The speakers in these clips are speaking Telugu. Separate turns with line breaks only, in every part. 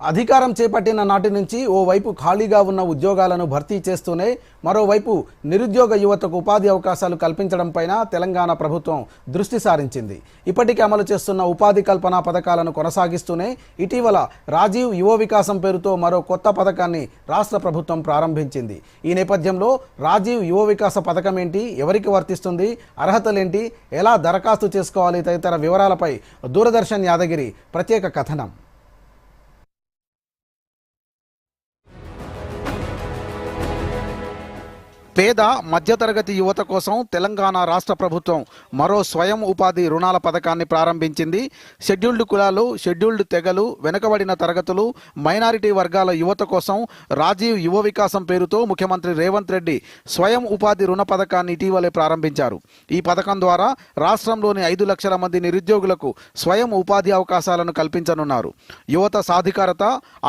అధికారం చేపట్టిన నాటి నుంచి ఓవైపు ఖాళీగా ఉన్న ఉద్యోగాలను భర్తీ చేస్తూనే మరోవైపు నిరుద్యోగ యువతకు ఉపాధి అవకాశాలు కల్పించడంపైన తెలంగాణ ప్రభుత్వం దృష్టి సారించింది. ఇప్పటికే అమలు చేస్తున్న ఉపాధి కల్పన పథకాలను కొనసాగిస్తూనే ఇటీవల రాజీవ్ యువ వికాసం పేరుతో మరో కొత్త పథకాన్ని రాష్ట్ర ప్రభుత్వం ప్రారంభించింది. ఈ నేపథ్యంలో రాజీవ్ యువ వికాస పథకం ఏంటి ఎవరికి వర్తిస్తుంది అర్హతలేంటి ఎలా దరఖాస్తు చేసుకోవాలి తదితర వివరాలపై దూరదర్శన్ యాదగిరి ప్రత్యేక కథనం. పేద మధ్యతరగతి యువత కోసం తెలంగాణ రాష్ట్ర ప్రభుత్వం మరో స్వయం ఉపాధి రుణాల పథకాన్ని ప్రారంభించింది. షెడ్యూల్డ్ కులాలు షెడ్యూల్డ్ తెగలు వెనుకబడిన తరగతులు మైనారిటీ వర్గాల యువత కోసం రాజీవ్ యువ వికాసం పేరుతో ముఖ్యమంత్రి రేవంత్ రెడ్డి స్వయం ఉపాధి రుణ పథకాన్ని ఇటీవలే ప్రారంభించారు. ఈ పథకం ద్వారా రాష్ట్రంలోని ఐదు లక్షల మంది నిరుద్యోగులకు స్వయం ఉపాధి అవకాశాలను కల్పించనున్నారు. యువత సాధికారత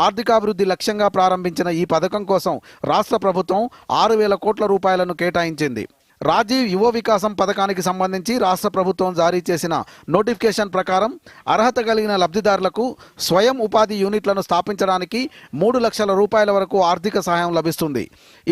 ఆర్థికాభివృద్ధి లక్ష్యంగా ప్రారంభించిన ఈ పథకం కోసం రాష్ట్ర ప్రభుత్వం ఆరు వేల కోట్ల రూపాయలను కేటాయించింది. రాజీవ్ యువ వికాసం పథకానికి సంబంధించి రాష్ట్ర ప్రభుత్వం జారీ చేసిన నోటిఫికేషన్ ప్రకారం అర్హత కలిగిన లబ్ధిదారులకు స్వయం ఉపాధి యూనిట్లను స్థాపించడానికి మూడు లక్షల రూపాయల వరకు ఆర్థిక సహాయం లభిస్తుంది.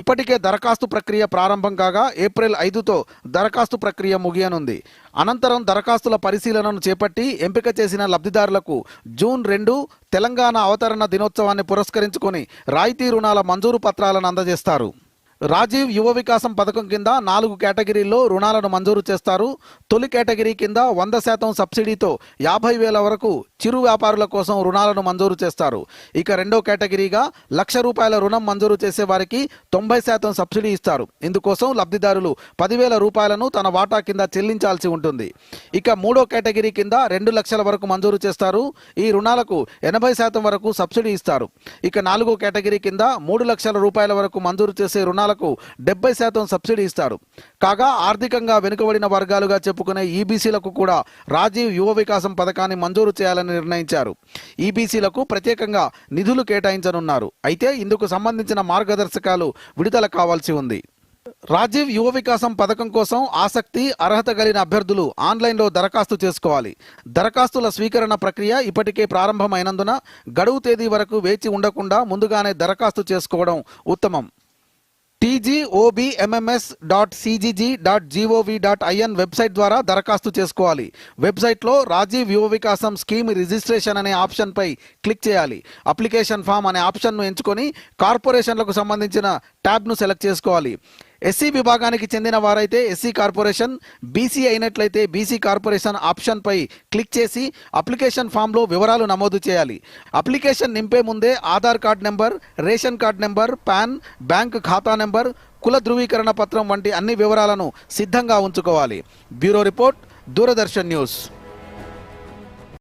ఇప్పటికే దరఖాస్తు ప్రక్రియ ప్రారంభం కాగా ఏప్రిల్ ఐదుతో దరఖాస్తు ప్రక్రియ ముగియనుంది. అనంతరం దరఖాస్తుల పరిశీలనను చేపట్టి ఎంపిక చేసిన లబ్ధిదారులకు జూన్ రెండు తెలంగాణ అవతరణ దినోత్సవాన్ని పురస్కరించుకొని రాయితీ రుణాల మంజూరు పత్రాలను అందజేస్తారు. రాజీవ్ యువ వికాసం పథకం కింద నాలుగు కేటగిరీల్లో రుణాలను మంజూరు చేస్తారు. తొలి కేటగిరీ కింద వంద శాతం సబ్సిడీతో యాభై వేల వరకు చిరు వ్యాపారుల కోసం రుణాలను మంజూరు చేస్తారు. ఇక రెండో కేటగిరీగా లక్ష రూపాయల రుణం మంజూరు చేసే వారికి తొంభై శాతం సబ్సిడీ ఇస్తారు. ఇందుకోసం లబ్ధిదారులు పదివేల రూపాయలను తన వాటా కింద చెల్లించాల్సి ఉంటుంది. ఇక మూడో కేటగిరీ కింద రెండు లక్షల వరకు మంజూరు చేస్తారు. ఈ రుణాలకు ఎనభై శాతం వరకు సబ్సిడీ ఇస్తారు. ఇక నాలుగో కేటగిరీ కింద మూడు లక్షల రూపాయల వరకు మంజూరు చేసే విత్తనాలకు డెబ్బై శాతం సబ్సిడీ ఇస్తారు. కాగా ఆర్థికంగా వెనుకబడిన వర్గాలుగా చెప్పుకునే ఈబీసీలకు కూడా రాజీవ్ యువ వికాసం పథకాన్ని మంజూరు చేయాలని నిర్ణయించారు. ఈబీసీలకు ప్రత్యేకంగా నిధులు కేటాయించనున్నారు. అయితే ఇందుకు సంబంధించిన మార్గదర్శకాలు విడుదల కావాల్సి ఉంది. రాజీవ్ యువ వికాసం పథకం కోసం ఆసక్తి అర్హత కలిగిన అభ్యర్థులు ఆన్లైన్లో దరఖాస్తు చేసుకోవాలి. దరఖాస్తుల స్వీకరణ ప్రక్రియ ఇప్పటికే ప్రారంభమైనందున గడువు తేదీ వరకు వేచి ఉండకుండా ముందుగానే దరఖాస్తు చేసుకోవడం ఉత్తమం. TGOBMMS dot CGG dot GOV dot IN website ద్వారా దరఖాస్తు చేసుకోవాలి. వెబ్సైట్లో రాజీవ్ యువ వికాసం స్కీమ్ రిజిస్ట్రేషన్ అనే ఆప్షన్పై క్లిక్ చేయాలి. అప్లికేషన్ ఫామ్ అనే ఆప్షన్ను ఎంచుకొని కార్పొరేషన్లకు సంబంధించిన ట్యాబ్ను సెలెక్ట్ చేసుకోవాలి. ఎస్సీ విభాగానికి చెందిన వారైతే ఎస్సీ కార్పొరేషన్ బీసీ అయినట్లయితే బీసీ కార్పొరేషన్ ఆప్షన్పై క్లిక్ చేసి అప్లికేషన్ ఫామ్లో వివరాలు నమోదు చేయాలి. అప్లికేషన్ నింపే ముందే Aadhaar card number ration card number PAN bank ఖాతా నెంబర్ కుల ధృవీకరణ పత్రం వంటి అన్ని వివరాలను సిద్ధంగా ఉంచుకోవాలి. Bureau report Doordarshan news.